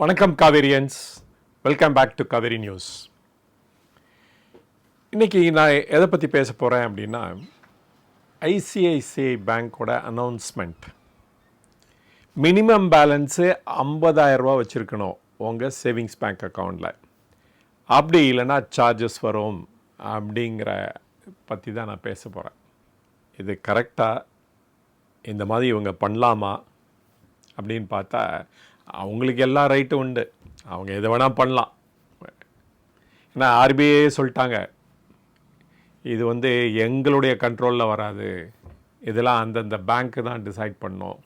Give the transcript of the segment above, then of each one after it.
வணக்கம் Kaverians. Welcome back to Kaveri news இன்றைக்கி நான் எதை பற்றி பேச போகிறேன் அப்படின்னா ஐசிஐசிஐ பேங்க்கோட அனௌன்ஸ்மெண்ட் மினிமம் பேலன்ஸு ரூபா வச்சுருக்கணும் உங்கள் சேவிங்ஸ் பேங்க் அக்கௌண்ட்டில் அப்படி இல்லைன்னா சார்ஜஸ் வரும் அப்படிங்கிற பற்றி தான் நான் பேச போகிறேன் இது கரெக்டாக இந்த மாதிரி இவங்க பண்ணலாமா? அப்படின்னு பார்த்தா அவங்களுக்கு எல்லா ரைட்டும் உண்டு. அவங்க எதை வேணால் பண்ணலாம். ஏன்னா ஆர்பிஐ சொல்லிட்டாங்க. இது வந்து எங்களுடைய கண்ட்ரோலில் வராது. இதெல்லாம் அந்தந்த பேங்க்கு தான் டிசைட் பண்ணும்.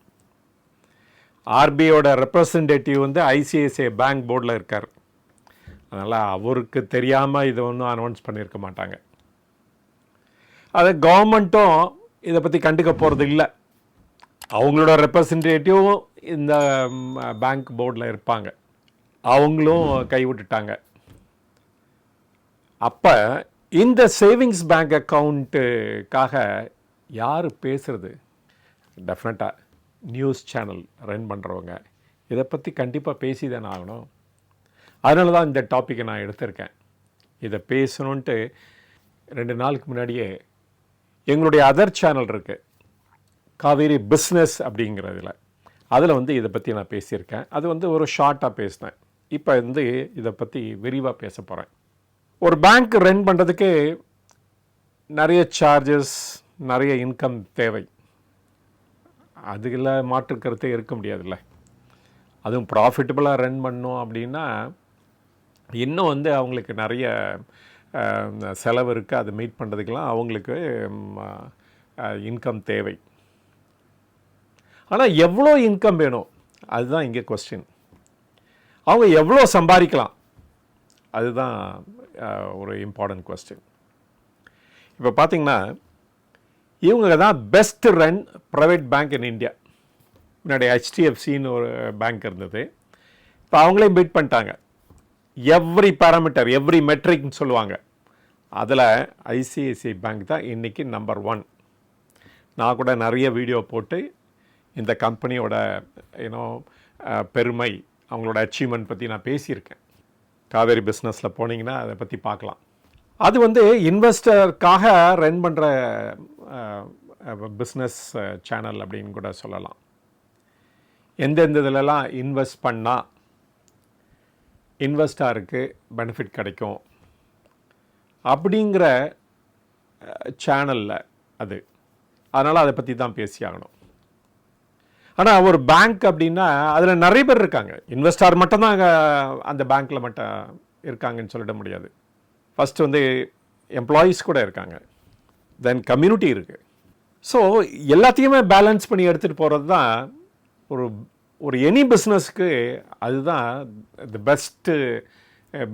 ஆர்பிஐயோட ரெப்ரசன்டேட்டிவ் வந்து ஐசிஐசிஐ பேங்க் போர்டில் இருக்கார். அதனால் அவருக்கு தெரியாமல் இதை ஒன்றும் அனௌன்ஸ் பண்ணியிருக்க மாட்டாங்க. அது கவர்மெண்ட்டும் இதை பற்றி கண்டுக்க போகிறது இல்லை அவங்களோட ரெப்ரசன்டேட்டிவ் இந்த பேங்க் போர்டில் இருப்பாங்க. அவங்களும் கைவிட்டுட்டாங்க. அப்போ இந்த சேவிங்ஸ் பேங்க் அக்கௌண்ட்டுக்காக யார் பேசுகிறது டெஃபினட்டாக நியூஸ் சேனல் ரன் பண்ணுறவங்க இதை பற்றி கண்டிப்பாக பேசி தானே ஆகணும். அதனால தான் இந்த டாப்பிக்கை நான் எடுத்திருக்கேன். இதை பேசணுன்ட்டு ரெண்டு நாளுக்கு முன்னாடியே எங்களுடைய அதர் சேனல் இருக்குது காவேரி பிஸ்னஸ் அப்படிங்கிறதுல. அதில் வந்து இதை பற்றி நான் பேசியிருக்கேன். அது வந்து ஒரு ஷார்ட்டாக பேசினேன். இப்போ வந்து இதை பற்றி விரிவாக பேச போகிறேன் ஒரு பேங்க் ரன் பண்ணுறதுக்கு நிறைய சார்ஜஸ் நிறைய இன்கம் தேவை. அதில் மாற்று கருத்தே இருக்க முடியாதுல்ல. அதுவும் ப்ராஃபிட்டபுளாக ரன் பண்ணோம் அப்படின்னா இன்னும் வந்து அவங்களுக்கு நிறைய செலவு இருக்குது அதை மீட் பண்ணுறதுக்கெலாம் அவங்களுக்கு இன்கம் தேவை. ஆனால் எவ்வளோ இன்கம் வேணும்? அதுதான் இங்கே கொஸ்டின் அவங்க எவ்வளோ சம்பாதிக்கலாம்? அதுதான் ஒரு இம்பார்ட்டன்ட் கொஸ்டின் இப்போ பார்த்தீங்கன்னா இவங்க தான் best run private bank in India முன்னாடி ஹெச்டிஎஃப்சின்னு ஒரு பேங்க் இருந்தது. இப்போ அவங்களே பீட் பண்ணிட்டாங்க. எவ்ரி பேராமீட்டர் எவ்ரி மெட்ரிக்னு சொல்லுவாங்க. அதில் ஐசிஐசிஐ பேங்க் தான் இன்றைக்கி நம்பர் ஒன் நான் கூட நிறைய வீடியோ போட்டு இந்த கம்பெனியோட யூனோ பெருமை அவங்களோட அச்சீவ்மெண்ட் பற்றி நான் பேசியிருக்கேன். காவேரி பிஸ்னஸில் போனீங்கன்னா அதை பற்றி பார்க்கலாம். அது வந்து இன்வெஸ்டருக்காக ரன் பண்ணுற பிஸ்னஸ் சேனல் அப்படின்னு கூட சொல்லலாம். எந்தெந்த இதிலலாம் இன்வெஸ்ட் பண்ணால் இன்வெஸ்டாருக்கு பெனிஃபிட் கிடைக்கும். அப்படிங்கிற சேனலில் அது. அதனால் அதை பற்றி தான் பேசியாகணும். ஆனால் ஒரு பேங்க் அப்படின்னா அதில் நிறைய பேர் இருக்காங்க. இன்வெஸ்டார் மட்டும்தான் அங்கே அந்த பேங்க்கில் மட்டும் இருக்காங்கன்னு சொல்லிட முடியாது. ஃபஸ்ட்டு வந்து எம்ப்ளாயீஸ் கூட இருக்காங்க. தென் கம்யூனிட்டி இருக்குது ஸோ எல்லாத்தையுமே பேலன்ஸ் பண்ணி எடுத்துகிட்டு போகிறது தான் ஒரு ஒரு எனி பிஸ்னஸ்க்கு அதுதான் தி பெஸ்ட்டு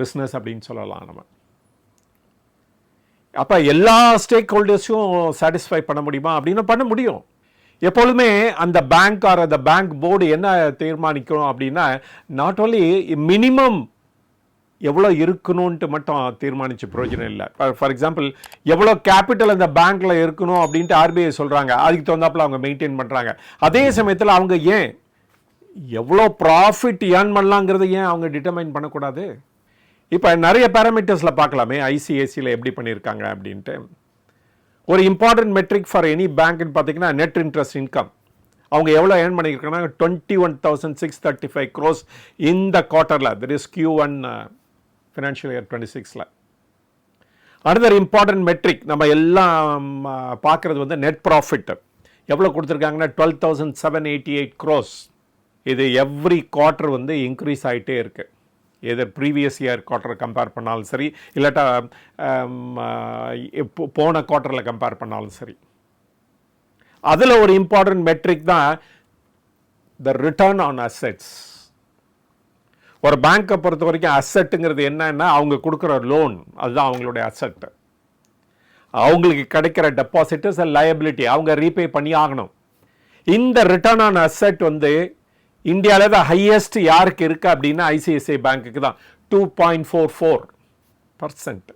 பிஸ்னஸ் அப்படின்னு சொல்லலாம் நம்ம. அப்போ எல்லா ஸ்டேக் ஹோல்டர்ஸையும் சாட்டிஸ்ஃபை பண்ண முடியுமா? அப்படின்னா பண்ண முடியும். எப்பொழுதுமே அந்த பேங்க் ஆர் அந்த பேங்க் போர்டு என்ன தீர்மானிக்கணும் அப்படின்னா நாட் ஓன்லி மினிமம் எவ்வளோ இருக்கணும்ன்ட்டு மட்டும் தீர்மானிச்ச பிரயோஜனம் இல்லை. ஃபார் எக்ஸாம்பிள் எவ்வளோ கேபிட்டல் அந்த பேங்க்கில் இருக்கணும் அப்படின்ட்டு ஆர்பிஐ சொல்கிறாங்க அதுக்கு தகுந்தாப்புல அவங்க மெயின்டைன் பண்ணுறாங்க அதே சமயத்தில் அவங்க ஏன் எவ்வளோ ப்ராஃபிட் ஏர்ன் பண்ணலாங்கிறத ஏன் அவங்க டிட்டர்மைன் பண்ணக்கூடாது? இப்போ நிறைய பேராமீட்டர்ஸில் பார்க்கலாமே. ஐசிஐசியில் எப்படி பண்ணியிருக்காங்க அப்படின்ட்டு. ஒரு இம்பார்ட்டன்ட் மெட்ரிக் ஃபார் எனி பேங்க்னு பார்த்தீங்கன்னா நெட் இன்ட்ரெஸ்ட் இன்கம் அவங்க எவ்வளோ ஏர்ன் பண்ணியிருக்காங்கன்னா twenty one thousand six thirty five crores இந்த குவார்ட்டரில் that is Q one financial year twenty சிக்ஸில் அனதர் இம்பார்ட்டன்ட் மெட்ரிக் நம்ம எல்லாம் பார்க்குறது வந்து நெட் ப்ராஃபிட் எவ்வளோ கொடுத்துருக்காங்கன்னா twelve thousand seven eighty eight crores இது எவ்ரி குவார்ட்டர் வந்து இன்க்ரீஸ் ஆகிட்டே இருக்குது எதர் ப்ரீவியஸ் இயர் குவார்ட்டரை கம்பேர் பண்ணாலும் சரி இல்லாட்டா இப்போ போன குவார்ட்டரில் கம்பேர் பண்ணாலும் சரி. அதில் ஒரு இம்பார்ட்டன்ட் மெட்ரிக் தான் த ரிட்டர்ன் ஆன் அசெட்ஸ் ஒரு பேங்க்கை பொறுத்த வரைக்கும் அசெட்டுங்கிறது என்னன்னா அவங்க கொடுக்குற லோன் அதுதான் அவங்களுடைய அசெட் அவங்களுக்கு கிடைக்கிற டெபாசிட்டஸ் லயபிலிட்டி அவங்க ரீபே பண்ணி ஆகணும். இந்த ரிட்டர்ன் ஆன் அசெட் வந்து இந்தியாவில் தான் ஹையஸ்ட் யாருக்கு இருக்குது அப்படின்னா ஐசிஐசிஐ பேங்க்குக்கு தான். Two point four four percent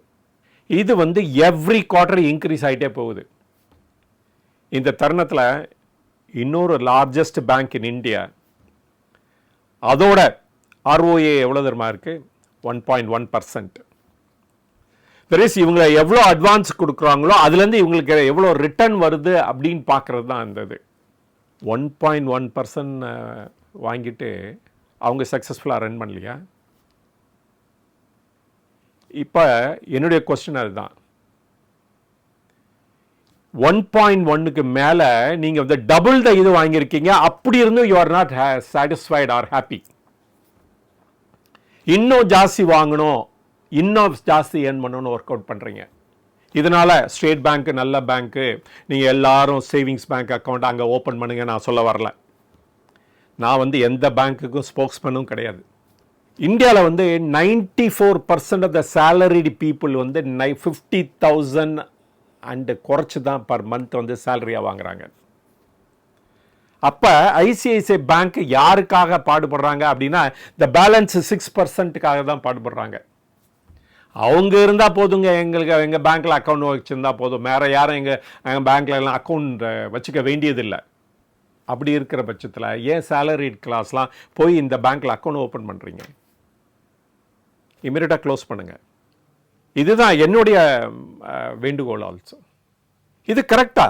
இது வந்து எவ்ரி குவார்டர் இன்க்ரீஸ் ஆகிட்டே போகுது. இந்த தருணத்தில் இன்னொரு லார்ஜஸ்ட் பேங்க் இன் இந்தியா அதோட ஆர்ஓஏ எவ்வளோ தருமா இருக்குது one point one percent versus இவங்களை எவ்வளோ அட்வான்ஸ் கொடுக்குறாங்களோ அதுலேருந்து இவங்களுக்கு எவ்வளோ ரிட்டர்ன் வருது அப்படின்னு பார்க்குறது தான் இருந்தது இது. ஒன் பாயிண்ட் ஒன் பர்சன்ட் வாங்கிட்டு அவங்க சக்ஸஸ்ஃபுல்லாக ரன் பண்ணலையா? இப்போ என்னுடைய கொஸ்டின் அதுதான். ஒன் பாயிண்ட் ஒன்னுக்கு மேலே நீங்கள் வந்து டபுள் த இது வாங்கியிருக்கீங்க. அப்படி இருந்தும் you are not satisfied or happy இன்னும் ஜாஸ்தி வாங்கணும். இன்னும் ஜாஸ்தி ஏர்ன் பண்ணணும்னு ஒர்க் அவுட் பண்ணுறீங்க இதனால் ஸ்டேட் பேங்க் நல்ல பேங்க்கு நீங்கள் எல்லாரும் சேவிங்ஸ் பேங்க் அக்கௌண்ட் அங்கே ஓப்பன் பண்ணுங்க நான் சொல்ல வரல. நான் வந்து எந்த பேங்க்குக்கும் ஸ்போக்ஸ்மேனும் கிடையாது. இந்தியாவில் வந்து ninety four percent of the salaried people வந்து நை ஃபிஃப்டி தௌசண்ட் அண்டு குறைச்சி தான் பர் மந்த் வந்து சேலரியாக வாங்குறாங்க. அப்போ ஐசிஐசிஐ பேங்க் யாருக்காக பாடுபடுறாங்க அப்படின்னா இந்த பேலன்ஸ் சிக்ஸ் பர்சன்ட்டுக்காக தான் பாடுபடுறாங்க. அவங்க இருந்தால் போதுங்க எங்களுக்கு எங்கள் பேங்க்கில் அக்கௌண்ட் வச்சுருந்தா போதும். வேறு யாரும் எங்கள் எங்கள் பேங்க்கில் எல்லாம் அக்கௌண்ட் வச்சுக்க வேண்டியதில்லை. அப்படி இருக்கிற பட்சத்தில் ஏன் சேலரிட் கிளாஸ்லாம் போய் இந்த பேங்க்கில் அக்கௌண்ட் ஓப்பன் பண்ணுறீங்க இமீடியட்டாக க்ளோஸ் பண்ணுங்கள் இதுதான் என்னுடைய வேண்டுகோள் ஆல்சோ இது கரெக்டா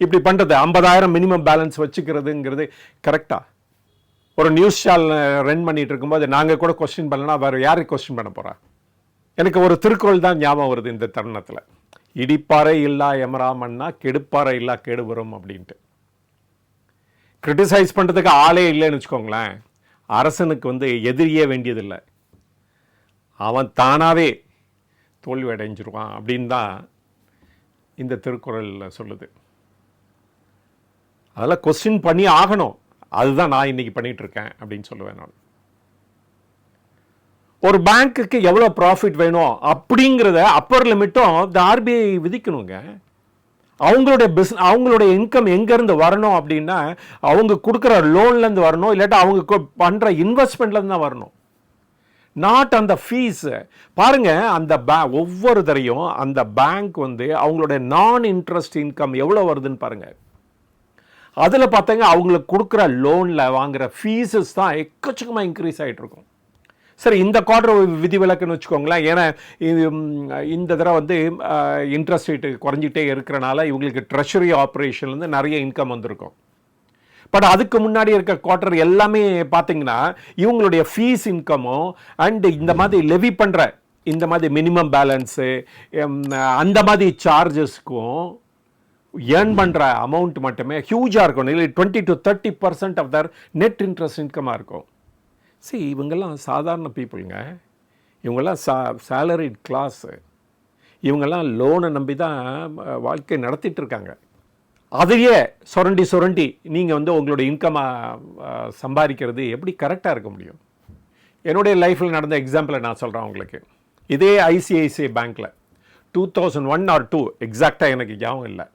இப்படி பண்ணுறது ஐம்பதாயிரம் மினிமம் பேலன்ஸ் வச்சுக்கிறதுங்கிறது கரெக்டா ஒரு நியூஸ் சேனல் ரன் பண்ணிட்டு இருக்கும்போது நாங்கள் கூட கொஸ்டின் பண்ணலன்னா வேறு யாரை கொஸ்டின் பண்ண போகிறா எனக்கு ஒரு திருக்குறள் தான் ஞாபகம் வருது இந்த தருணத்தில். இடிப்பாறை இல்லா எமராமன்னா கெடுப்பாறை இல்லா கெடு வரும் அப்படின்ட்டு. கிரிட்டிசைஸ் பண்ணுறதுக்கு ஆளே இல்லைன்னு வச்சுக்கோங்களேன். அரசனுக்கு வந்து எதிரியே வேண்டியதில்லை. அவன் தானாகவே தோல்வி அடைஞ்சிருவான் அப்படின்னு தான் இந்த திருக்குறளில் சொல்லுது. அதெல்லாம் கொஸ்டின் பண்ணி ஆகணும். அதுதான் நான் இன்னைக்கு பண்ணிகிட்ருக்கேன் அப்படின்னு சொல்லுவேன் நான். ஒரு பேங்க்குக்கு எவ்வளோ ப்ராஃபிட் வேணும் அப்படிங்கிறத அப்பர் லிமிட்டும் இந்த ஆர்பிஐ விதிக்கணுங்க. அவங்களுடைய பிஸ் அவங்களுடைய இன்கம் எங்கேருந்து வரணும் அப்படின்னா அவங்க கொடுக்குற லோன்லேருந்து வரணும் இல்லாட்டா அவங்க பண்ணுற இன்வெஸ்ட்மெண்ட்லேருந்து தான் வரணும். நாட் அந்த ஃபீஸ் பாருங்க அந்த பே ஒவ்வொரு தரையும் அந்த பேங்க் வந்து அவங்களுடைய நான் இன்ட்ரெஸ்ட் இன்கம் எவ்வளோ வருதுன்னு பாருங்க. அதில் பார்த்தாங்க அவங்களுக்கு கொடுக்குற லோனில் வாங்குற ஃபீஸஸ் தான் எக்கச்சக்கமாக இன்க்ரீஸ் ஆகிட்டு இருக்கும். சரி இந்த குவார்டர் விதிவிலக்குன்னு வச்சுக்கோங்களேன். ஏன்னா இது, இந்த தடவை வந்து இன்ட்ரெஸ்ட் ரேட்டு குறைஞ்சிட்டே இருக்கிறனால இவங்களுக்கு ட்ரெஷரி ஆப்ரேஷன்லேருந்து நிறைய இன்கம் வந்திருக்கும். பட் அதுக்கு முன்னாடி இருக்க குவார்டர் எல்லாமே பார்த்தீங்கன்னா இவங்களுடைய ஃபீஸ் இன்கமும் அண்டு இந்த மாதிரி லெவி பண்ணுற இந்த மாதிரி மினிமம் பேலன்ஸு அந்த மாதிரி சார்ஜஸ்க்கும் ஏர்ன் பண்ணுற அமௌண்ட் மட்டுமே ஹியூஜாக இருக்கும். இல்லை twenty to thirty percent of the net interest இன்கமாக இருக்கும். சரி இவங்கெல்லாம் சாதாரண பீப்புளுங்க. இவங்கெல்லாம் சா சேலரிட் கிளாஸு இவங்கெல்லாம் லோனை நம்பி தான் வாழ்க்கை நடத்திட்டு இருக்காங்க. அதையே சுரண்டி சுரண்டி நீங்கள் வந்து உங்களோட இன்கமாக சம்பாதிக்கிறது எப்படி கரெக்டாக இருக்க முடியும்? என்னுடைய லைஃப்பில் நடந்த எக்ஸாம்பிளை நான் சொல்கிறேன் உங்களுக்கு. இதே ஐசிஐசிஐ பேங்க்கில் two thousand one or two எக்ஸாக்டாக எனக்கு ஞாபகம் இல்லை.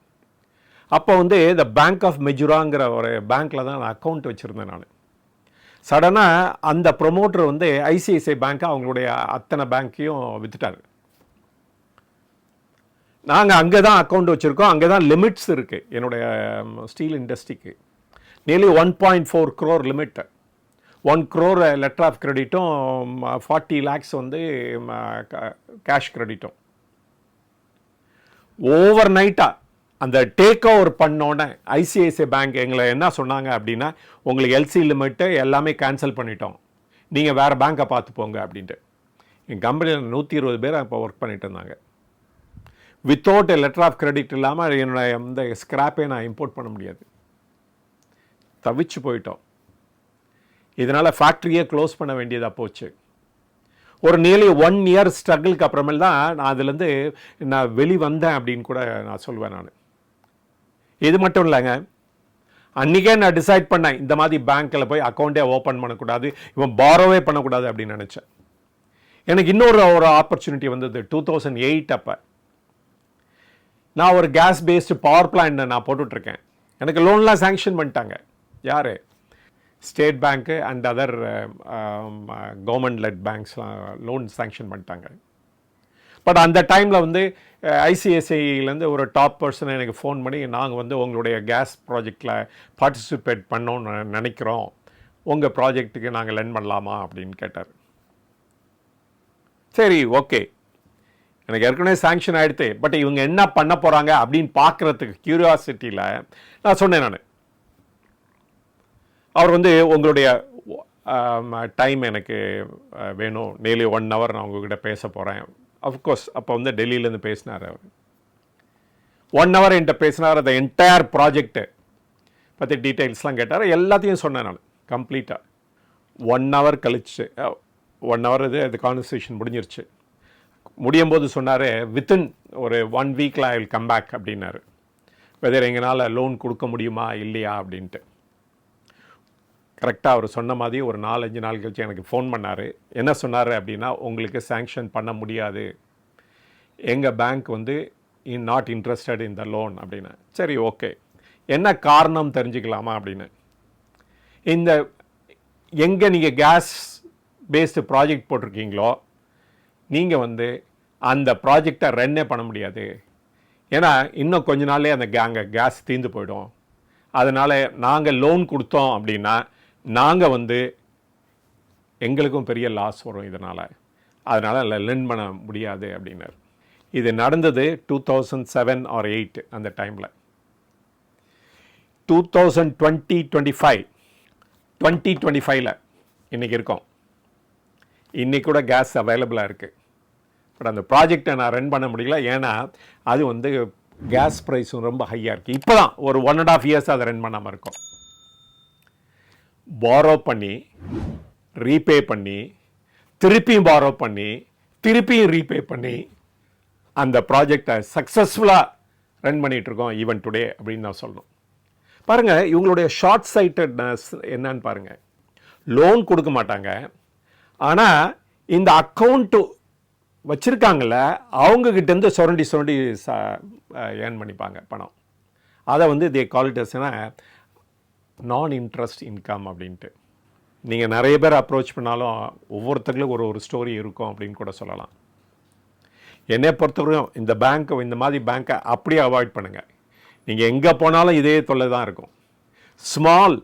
அப்போ வந்து இந்த பேங்க் ஆஃப் மெஜுராங்கிற ஒரு பேங்க்கில் தான் நான் அக்கௌண்ட் வச்சுருந்தேன் நான். சடனாக அந்த ப்ரொமோட்டர் வந்து ஐசிஐசிஐ பேங்க்கை அவங்களுடைய அத்தனை பேங்க்கையும் விற்றுட்டார் நாங்கள் அங்கே தான் அக்கௌண்ட் வச்சுருக்கோம். அங்கே தான் லிமிட்ஸ் இருக்குது என்னுடைய ஸ்டீல் இண்டஸ்ட்ரிக்கு nearly one point four crore limit one crore letter of கிரெடிட்டும் forty lakhs வந்து கேஷ் கிரெடிட்டும் ஓவர் நைட்டாக அந்த டேக் ஓவர் பண்ணோன்னே ஐசிஐசிஐ பேங்க் எங்களை என்ன சொன்னாங்க அப்படின்னா உங்களுக்கு எல்சி லிமிட்டு எல்லாமே கேன்சல் பண்ணிட்டோம். நீங்கள் வேறு பேங்க்கை பார்த்து போங்க அப்படின்ட்டு. என் கம்பெனியில் நூற்றி இருபது பேர் அப்போ ஒர்க் பண்ணிட்டு இருந்தாங்க. வித்தவுட் லெட்டர் ஆஃப் கிரெடிட் இல்லாமல் என்னோட இந்த ஸ்க்ராப்பை நான் இம்போர்ட் பண்ண முடியாது. தவிச்சு போயிட்டோம். இதனால் ஃபேக்ட்ரியே க்ளோஸ் பண்ண வேண்டியதாக போச்சு. ஒரு நியர்லி ஒன் இயர் ஸ்ட்ரகிளுக்கு அப்புறமேல் தான் நான் அதுலேருந்து நான் வெளி வந்தேன் அப்படின்னு கூட நான் சொல்வேன் நான். இது மட்டும் இல்லைங்க. அன்றைக்கே நான் டிசைட் பண்ணேன் இந்த மாதிரி பேங்க்கில் போய் அக்கௌண்ட்டே ஓப்பன் பண்ணக்கூடாது இவன் பாரோவே பண்ணக்கூடாது அப்படின்னு நினச்சேன். எனக்கு இன்னொரு ஒரு ஆப்பர்ச்சுனிட்டி வந்தது டூ தௌசண்ட் எயிட் அப்போ. நான் ஒரு கேஸ் பேஸ்டு பவர் பிளான்ட் நான் போட்டுட்ருக்கேன். எனக்கு லோன்லாம் சேங்ஷன் பண்ணிட்டாங்க. யார்? State bank and other government led பேங்க்ஸ்லாம் loan sanction பண்ணிட்டாங்க. பட் அந்த டைமில் வந்து ஐசிஐசிஐலேருந்து ஒரு டாப் பர்சன் எனக்கு ஃபோன் பண்ணி நாங்கள் வந்து உங்களுடைய கேஸ் ப்ராஜெக்டில் பார்ட்டிசிபேட் பண்ணோன்னு நினைக்கிறோம். உங்கள் ப்ராஜெக்ட்டுக்கு நாங்கள் லென் பண்ணலாமா? அப்படின்னு கேட்டார். சரி ஓகே எனக்கு ஏற்கனவே சாங்ஷன் ஆகிடுது பட் இவங்க என்ன பண்ண போகிறாங்க அப்படின்னு பார்க்குறதுக்கு க்யூரியாசிட்டியில் நான் சொன்னேன் நான். அவர் வந்து உங்களுடைய டைம் எனக்கு வேணும். டெய்லி ஒன் ஹவர் நான் உங்ககிட்ட பேச போகிறேன் அஃப்கோர்ஸ் அப்போ வந்து டெல்லியிலேருந்து பேசினார் அவர். ஒன் ஹவர் என்கிட்ட பேசினார் அந்த என்டையர் ப்ராஜெக்ட்டு பற்றி டீட்டெயில்ஸ்லாம் கேட்டார். எல்லாத்தையும் சொன்னேன் நான் கம்ப்ளீட்டாக ஒன் ஹவர் கழிச்சு ஒன் ஹவர் இது அது கான்வர்சேஷன் முடிஞ்சிருச்சு. முடியும் போது சொன்னார் வித்தின் ஒரு ஒன் வீக்கில் ஐ வில் கம் பேக் அப்படின்னாரு. வெதர் எங்களால் லோன் கொடுக்க முடியுமா இல்லையா அப்படின்ட்டு. கரெக்டாக அவர் சொன்ன மாதிரி ஒரு நாலஞ்சு நாள் கழிச்சு எனக்கு ஃபோன் பண்ணார். என்ன சொன்னார் அப்படின்னா உங்களுக்கு சேங்ஷன் பண்ண முடியாது. எங்கள் பேங்க் வந்து in not interested in the loan அப்படின்னு. சரி ஓகே என்ன காரணம் தெரிஞ்சுக்கலாமா அப்படின்னு. இந்த எங்கே நீங்கள் கேஸ் பேஸ்டு ப்ராஜெக்ட் போட்டிருக்கீங்களோ நீங்கள் வந்து அந்த ப்ராஜெக்டை ரன்னே பண்ண முடியாது. ஏன்னா இன்னும் கொஞ்ச நாளே அந்த அங்கே கேஸ் தீர்ந்து போயிடும். அதனால் நாங்கள் லோன் கொடுத்தோம் அப்படின்னா நாங்கள் வந்து எங்களுக்கும் பெரிய லாஸ் வரும் இதனால். அதனால் அதில் லென் பண்ண முடியாது அப்படின்னாரு. இது நடந்தது two thousand seven or eight அந்த டைமில் two thousand twenty twenty five twenty twenty ஃபைவ்ல இன்றைக்கி இருக்கோம். இன்றைக்கி கூட கேஸ் அவைலபிளாக இருக்குது பட் அந்த ப்ராஜெக்டை நான் ரன் பண்ண முடியல. ஏன்னா அது வந்து கேஸ் ப்ரைஸும் ரொம்ப ஹையாக இருக்குது இப்போ தான் ஒரு ஒன் அண்ட் ஆஃப் இயர்ஸ் அதை ரன் பண்ணாமல் இருக்கும். பாரோ பண்ணி ரீபே பண்ணி திருப்பியும் பாரோ பண்ணி திருப்பியும் ரீபே பண்ணி அந்த ப்ராஜெக்டை சக்ஸஸ்ஃபுல்லாக ரன் பண்ணிகிட்ருக்கோம் ஈவன் டுடே அப்படின்னு நான் சொல்லணும். பாருங்கள் இவங்களுடைய ஷார்ட் சைட்டட்னஸ் என்னன்னு பாருங்கள் லோன் கொடுக்க மாட்டாங்க. ஆனால் இந்த அக்கௌண்ட்டு வச்சுருக்காங்கல்ல அவங்கக்கிட்டேருந்து சுரண்டி சுரண்டி ஏர்ன் பண்ணிப்பாங்க பணம். அதை வந்து தே காலிட்டஸ்னா நான் இன்ட்ரெஸ்ட் இன்கம் அப்படின்ட்டு. நீங்கள் நிறைய பேர் அப்ரோச் பண்ணாலும் ஒவ்வொருத்தங்களும் ஒரு ஒரு ஸ்டோரி இருக்கும் அப்படின்னு கூட சொல்லலாம். என்னை பொறுத்தவரையும் இந்த பேங்க்கை இந்த மாதிரி பேங்க்கை அப்படியே அவாய்ட் பண்ணுங்கள் நீங்கள் எங்கே போனாலும் இதே தொல்லை தான் இருக்கும். ஸ்மால்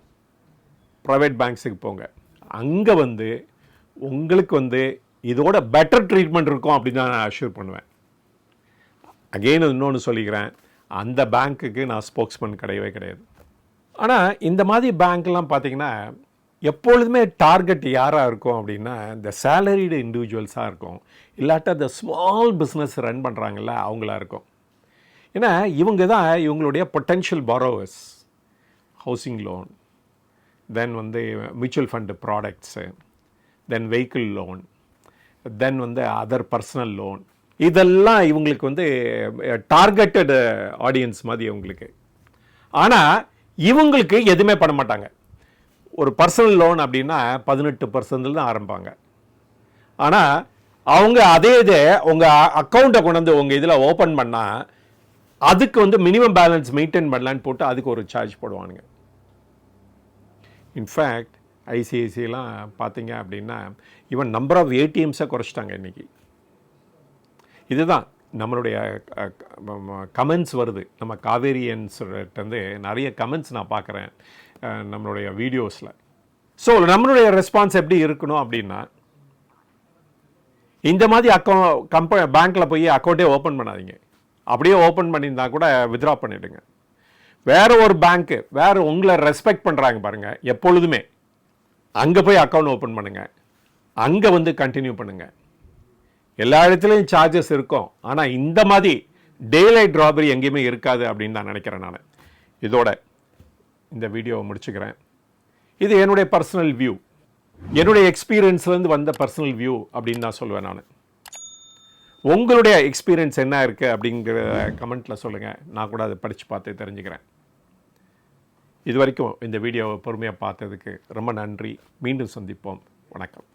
ப்ரைவேட் பேங்க்ஸுக்கு போங்க. அங்கே வந்து உங்களுக்கு வந்து இதோட பெட்டர் ட்ரீட்மெண்ட் இருக்கும் அப்படின்னு தான் நான் அஷ்யூர் பண்ணுவேன். அகெயின் இன்னொன்று சொல்லிக்கிறேன். அந்த பேங்க்குக்கு நான் ஸ்போக்ஸ்மேன் கிடையவே கிடையாது. ஆனால் இந்த மாதிரி பேங்க்லாம் பார்த்தீங்கன்னா எப்பொழுதுமே டார்கெட் யாராக இருக்கும் அப்படின்னா இந்த சேலரிடு இண்டிவிஜுவல்ஸாக இருக்கும். இல்லாட்டா இந்த ஸ்மால் பிஸ்னஸ் ரன் பண்ணுறாங்கல்ல அவங்களா இருக்கும். ஏன்னா இவங்க தான் இவங்களுடைய potential borrowers housing loan then வந்து mutual fund products then vehicle loan then வந்து அதர் பர்சனல் லோன் இதெல்லாம் இவங்களுக்கு வந்து டார்கெட்டடு ஆடியன்ஸ் மாதிரி இவங்களுக்கு. ஆனால் இவங்களுக்கு எதுவுமே பண்ண மாட்டாங்க. ஒரு பர்சனல் லோன் அப்படின்னா பதினெட்டு பர்சன்டில் தான் ஆரம்பிப்பாங்க. ஆனால் அவங்க அதே இதே உங்கள் அக்கௌண்ட்டை கொண்டு வந்து உங்கள் இதில் ஓப்பன் பண்ணால் அதுக்கு வந்து மினிமம் பேலன்ஸ் மெயின்டைன் பண்ணலான்னு போட்டு அதுக்கு ஒரு சார்ஜ் போடுவானுங்க. இன்ஃபேக்ட் ஐசிஐசிலாம் பார்த்தீங்க அப்படின்னா ஈவன் நம்பர் ஆஃப் ஏடிஎம்ஸை குறைச்சிட்டாங்க இன்றைக்கி இதுதான். நம்மளுடைய கமெண்ட்ஸ் வருது. நம்ம காவேரியன்ஸ்கிட்டருந்து நிறைய கமெண்ட்ஸ் நான் பார்க்குறேன் நம்மளுடைய வீடியோஸில் ஸோ நம்மளுடைய ரெஸ்பான்ஸ் எப்படி இருக்கணும் அப்படின்னா இந்த மாதிரி அக்கௌண்ட் கம்ப பேங்க்கில் போய் அக்கௌண்ட்டே ஓப்பன் பண்ணாதீங்க. அப்படியே ஓப்பன் பண்ணியிருந்தா கூட வித்ட்ரா பண்ணிவிடுங்க வேறு ஒரு பேங்க்கு வேறு உங்களை ரெஸ்பெக்ட் பண்ணுறாங்க பாருங்கள் எப்பொழுதுமே. அங்கே போய் அக்கௌண்ட் ஓப்பன் பண்ணுங்கள் அங்கே வந்து கண்டினியூ பண்ணுங்கள் எல்லா இடத்துலையும் சார்ஜஸ் இருக்கும். ஆனால் இந்த மாதிரி டேலைட் ராபரி எங்கேயுமே இருக்காது அப்படின்னு நான் நினைக்கிறேன் நான். இதோட இந்த வீடியோவை முடிச்சுக்கிறேன். இது என்னுடைய பர்சனல் வியூ என்னுடைய எக்ஸ்பீரியன்ஸ்லேருந்து வந்த பர்சனல் வியூ அப்படின்னு நான் சொல்லுவேன் நான். உங்களுடைய எக்ஸ்பீரியன்ஸ் என்ன இருக்குது அப்படிங்கிற கமெண்ட்டில் சொல்லுங்கள் நான் கூட அதை படித்து பார்த்து தெரிஞ்சுக்கிறேன். இது வரைக்கும் இந்த வீடியோவை பொறுமையாக பார்த்ததுக்கு ரொம்ப நன்றி. மீண்டும் சந்திப்போம். வணக்கம்.